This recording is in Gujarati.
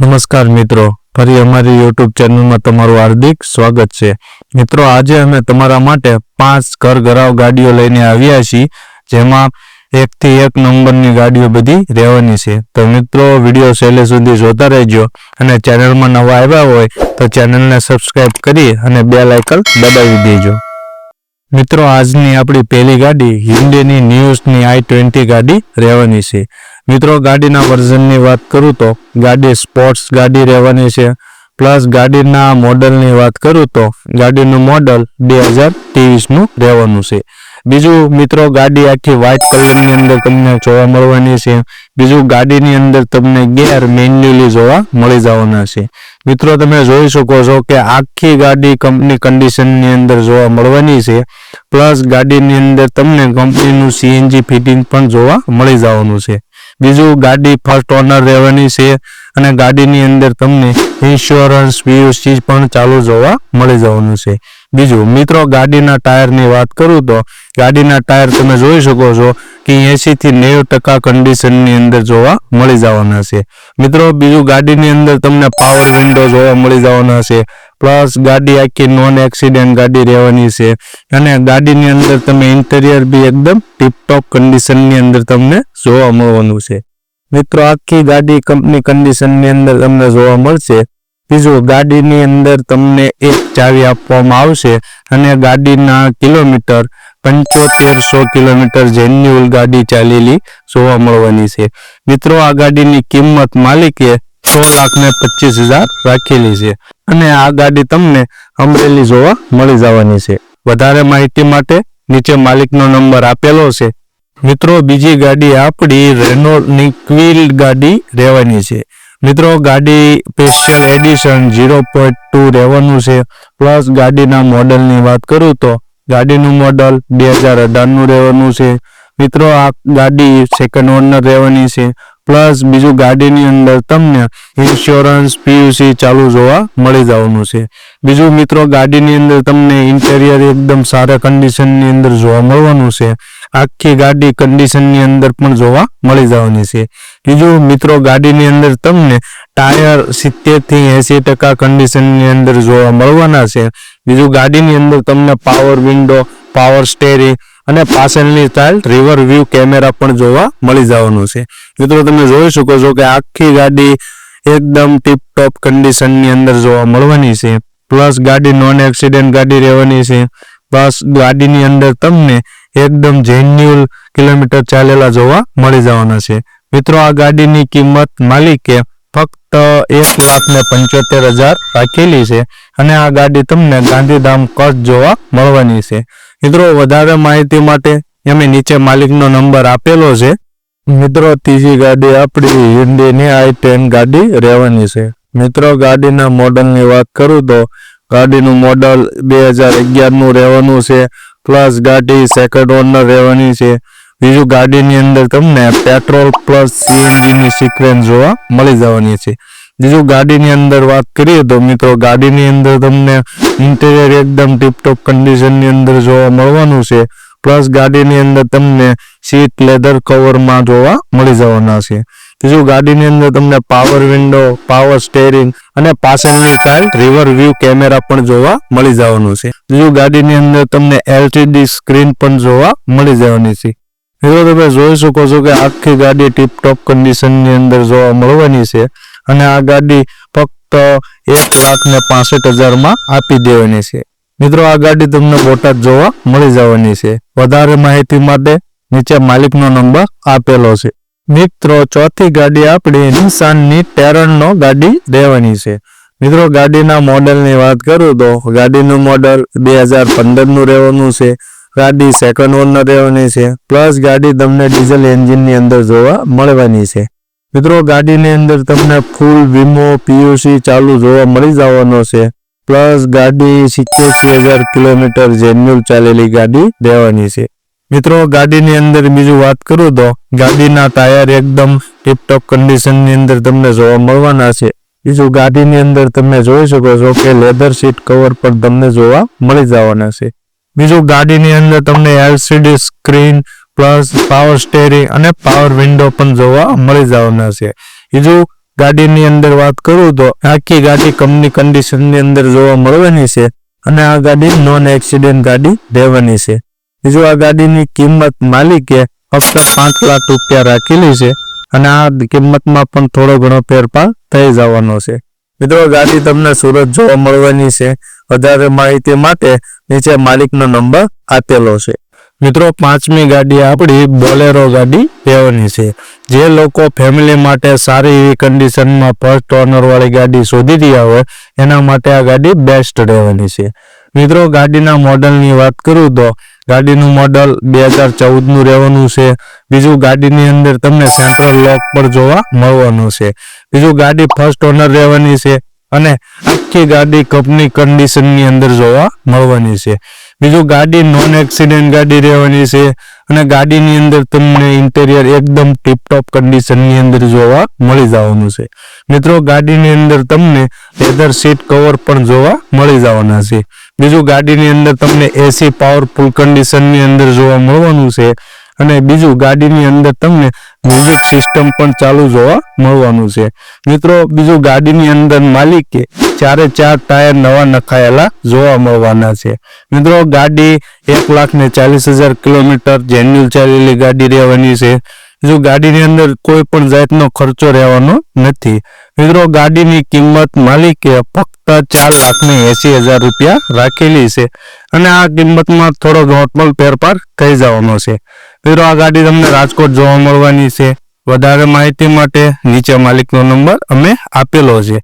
નમસ્કાર મિત્રો. ફરી અમારી યુટ્યુબ ચેનલમાં તમારું હાર્દિક સ્વાગત છે. મિત્રો, આજે અમે તમારા માટે પાંચ ઘર ઘરાવ ગાડીઓ લઈને આવ્યા છીએ, જેમાં એકથી એક નંબરની ગાડીઓ બધી રહેવાની છે. તો મિત્રો, વીડિયો છેલ્લે સુધી જોતા રહેજો અને ચેનલમાં નવા આવ્યા હોય તો ચેનલને સબસ્ક્રાઇબ કરી અને બે લાઇકલ દબાવી દેજો. મિત્રો, આજની આપણી પહેલી ગાડી હિન્ડેની ન્યૂઝની આઈ ટ્વેન્ટી ગાડી રહેવાની છે. મિત્રો, ગાડીના વર્ઝનની વાત કરું તો ગાડી સ્પોર્ટ્સ ગાડી રહેવાની છે. પ્લસ ગાડીના મોડલની વાત કરું તો ગાડીનું મોડલ બે હજાર ત્રેવીસનું રહેવાનું છે. બીજું મિત્રો, ગાડી આખી વ્હાઇટ કલરની અંદર તમને જોવા મળવાની છે. બીજું ગાડીની અંદર તમને ગેર મેન્યુઅલી જોવા મળી જવાના છે. મિત્રો, તમે જોઈ શકો છો કે આખી ગાડી કંપની કન્ડિશનની અંદર જોવા મળવાની છે. પ્લસ ગાડીની અંદર તમને કંપનીનું સીએનજી ફિટિંગ પણ જોવા મળી જવાનું છે. બીજું ગાડી ફર્સ્ટ ઓનર રહેવાની છે અને ગાડીની અંદર તમને ઇન્સ્યોરન્સ પીયુસી પણ ચાલુ જોવા મળી જવાનું છે. બીજું, મિત્રો, ગાડીના ટાયરની વાત કરું તો ગાડીના ટાયર તમે જોઈ શકો છો કે એસી થી નેવું ટકા કન્ડિશનની અંદર જોવા મળી જવાના છે. મિત્રો, બીજું ગાડીની અંદર તમને પાવર વિન્ડો જોવા મળી જવાના છે. પ્લસ ગાડી આખી નોન એક્સિડન્ટ ગાડી રહેવાની છે. અને ગાડીની અંદર તમે ઇન્ટેરિયર બી એકદમ ટીપટોપ કન્ડિશનની અંદર તમને જોવા મળવાનું છે. મિત્રો, આખી ગાડી કંપની કન્ડિશનની અંદર તમને જોવા મળશે. બીજું, ગાડીની અંદર તમને એક ચાવી આપવામાં આવશે અને ગાડીના કિલોમીટર પંચોતેરસો કિલોમીટર જેન્યુઅલ ગાડી ચાલેલી જોવા મળવાની છે. મિત્રો, આ ગાડીની કિંમત માલિકે છ લાખ ને પચીસ હજાર રાખેલી છે. અને આ ગાડી તમને અમરેલી જોવા મળી જવાની છે. વધારે માહિતી માટે નીચે માલિકનો નંબર આપેલો છે. મિત્રો, બીજી ગાડી આપણી રેનોની ક્વિલ ગાડી રહેવાની છે. મિત્રો, ગાડી special edition zero point two રહેવાનું છે. પ્લસ ગાડીના મોડલની વાત કરું તો ગાડીનું મોડલ બે હજાર અઢારનું રહેવાનું છે. મિત્રો, આ ગાડી સેકન્ડ ઓનર રહેવાની છે. પ્લસ બીજું ગાડીની અંદર તમને ઇન્સ્યોરન્સ પીયુસી ચાલુ જોવા મળી જવાનું છે. બીજું મિત્રો, ગાડીની અંદર તમને ઇન્ટેરિયર એકદમ સારા કન્ડિશનની અંદર જોવા મળવાનું છે. આખી ગાડી કન્ડિશનની અંદર પણ જોવા મળી જવાની છે. બીજું મિત્રો, ગાડીની અંદર તમને ટાયર સિત્તેરથી એંસી ટકા કન્ડિશનની અંદર જોવા મળવાના છે. બીજું ગાડીની અંદર તમને પાવર વિન્ડો પાવર સ્ટેરિંગ અને પાછળની સ્ટાઇલ રિવર વ્યૂ કેમેરા પણ જોવા મળી જવાનું છે. મિત્રો, તમે જોઈ શકો છો કે આખી ગાડી એકદમ ટીપટોપ કન્ડિશનની અંદર જોવા મળવાની છે. પ્લસ ગાડી નોન એક્સિડન્ટ ગાડી રહેવાની છે. પ્લસ ગાડીની અંદર તમને એકદમ જેન્યુઅલ કિલોમીટર ચાલેલા જોવા મળી જવાના છે. મિત્રો, આ ગાડીની કિંમત માલિકે ફક્ત એક લાખ ને પંચોતેર હજાર રાખેલી છે અને આ ગાડી તમને ગાંધીધામ કચ્છ જોવા મળવાની છે. મિત્રો, વધારે માહિતી માટે અમે નીચે માલિકનો નંબર આપેલો છે. મિત્રો, ત્રીજી ગાડી આપણી હિન્દીની આઈ ટેન ગાડી રહેવાની છે. મિત્રો, ગાડીના મોડલની વાત કરું તો ગાડીનું મોડલ બે હજાર અગિયારનું રહેવાનું છે, પ્લસ ગાડી સેકન્ડ ઓનર રહેવાની છે. બીજું ગાડીની અંદર તમને પેટ્રોલ પ્લસ સીએનજીની સિક્વેન્સ જોવા મળી જવાની છે. બીજું ગાડીની અંદર વાત કરીએ તો મિત્રો ગાડીની અંદર તમને ઇન્ટેરિયર એકદમ ટીપટોપ કન્ડિશનની અંદર જોવા મળવાનું છે. પ્લસ ગાડીની અંદર તમને સીટ લેધર કવરમાં જોવા મળી જવાના છે. બીજું ગાડીની અંદર તમને પાવર વિન્ડો પાવર સ્ટેરિંગ અને પાછળની સાઈડ રિવર વ્યૂ કેમેરા પણ જોવા મળી જવાનું છે. બીજું ગાડીની અંદર તમને એલટીડી સ્ક્રીન પણ જોવા મળી જવાની છે. મિત્રો તમે જોઈ શકો છો કે આખી ગાડી ટીપટોપ કન્ડિશનની અંદર જોવા મળવાની છે. અને આ ગાડી ફક્ત એક લાખ ને પાસઠ હજારમાં આપી દેવાની છે. મિત્રો, આ ગાડી તમને બોટાદ જોવા મળી જવાની છે. વધારે માહિતી માટે નીચે માલિકનો નંબર આપેલો છે. મિત્રો, ચોથી ગાડી આપણી નિશાનની ટેરનનો ગાડી રહેવાની છે. મિત્રો, ગાડીના મોડેલની વાત કરું તો ગાડીનું મોડલ બે હજાર પંદરનું રહેવાનું છે. ગાડી સેકન્ડ ઓનર રહેવાની છે. પ્લસ ગાડી તમને ડીઝલ એન્જિનની અંદર જોવા મળવાની છે. મિત્રો, ગાડીની અંદર તમને ફૂલ વીમો, પીયુસી ચાલુ જોવા મળી જવાનો છે. પ્લસ ગાડી સિત્યાસી હજાર કિલોમીટર જેન્યુઅલ ચાલેલી ગાડી રહેવાની છે. મિત્રો, ગાડીની અંદર બીજું વાત કરું તો, ગાડીના ટાયર એકદમ ટીપટોપ કન્ડિશનની અંદર તમને જોવા મળવાના છે. બીજું, ગાડીની અંદર તમે જોઈ શકો છો કે લેધર સીટ કવર પણ તમને જોવા મળી જવાના છે. બીજું, ગાડીની અંદર તમને LCD screen plus power steering અને પાવર વિન્ડો પણ જોવા મળી જવાના છે. બીજું ગાડીની અંદર વાત કરું તો આખી ગાડી કંપની કન્ડિશનની અંદર જોવા મળવાની છે અને આ ગાડી નોન એક્સિડન્ટ ગાડી રહેવાની છે. બીજું આ ગાડીની કિંમત માલિકે ફક્ત પાંચ લાખ રૂપિયા રાખેલી છે અને આ કિંમતમાં પણ થોડો ઘણો ફેરફાર થઈ જવાનો છે. મિત્રો ગાડી તમને સુરત જોવા મળવાની છે. વધારે માહિતી માટે નીચે માલિકનો નંબર આપેલો છે. મિત્રો, પાંચમી ગાડી આપણી બોલેરો ગાડી લેવાની છે. જે લોકો ફેમિલી માટે સારી એવી કન્ડિશનમાં ફર્સ્ટ ઓનરવાળી ગાડી શોધી રહ્યા હોય, એના માટે આ ગાડી બેસ્ટ રહેવાની છે. મિત્રો, ગાડીના મોડલની વાત કરું તો, ગાડીનું મોડલ બે હજાર ચૌદનું રહેવાનું છે. બીજું ગાડીની અંદર તમને સેન્ટ્રલ લોક પર જોવા મળવાનું છે. બીજું ગાડી ફર્સ્ટ ઓનર રહેવાની છે અને આખી ગાડી કંપની કન્ડિશનની અંદર જોવા મળવાની છે. બીજું ગાડી નોન એક્સિડન્ટ ગાડી રહેવાની છે. અને ગાડીની અંદર તમને ઇન્ટેરિયર એકદમ ટીપટોપ કન્ડિશનની અંદર જોવા મળી જવાનું છે. મિત્રો, ગાડીની અંદર તમને લેધર સીટ કવર પણ જોવા મળી જવાના છે. બીજું ગાડીની અંદર તમને એસી પાવરફુલ કન્ડિશનની અંદર જોવા મળવાનું છે. અને બીજું ગાડીની અંદર તમને મ્યુઝિક સિસ્ટમ પણ ચાલુ જોવા મળવાનું છે. મિત્રો, બીજું ગાડીની અંદર માલિકે ચારે ચાર ટાયર નવા નખાયેલા જોવા મળવાના છે. મિત્રો, ગાડી એક લાખ ને ચાલીસ હજાર કિલોમીટર જેન્યુઅલ ચાલેલી ગાડી રહેવાની છે. જો ગાડીની અંદર કોઈ પણ જાતનો ખર્ચો રહેવાનો નથી. મિત્રો ગાડીની કિંમત માલિકે ફક્ત ચાર લાખ ને એસી હજાર રૂપિયા રાખેલી છે અને આ કિંમતમાં થોડો નોર્મલ ફેરફાર થઈ જવાનો છે. મિત્રો આ ગાડી તમને રાજકોટ જોવા મળવાની છે. વધારે માહિતી માટે નીચે માલિકનો નંબર અમે આપેલો છે.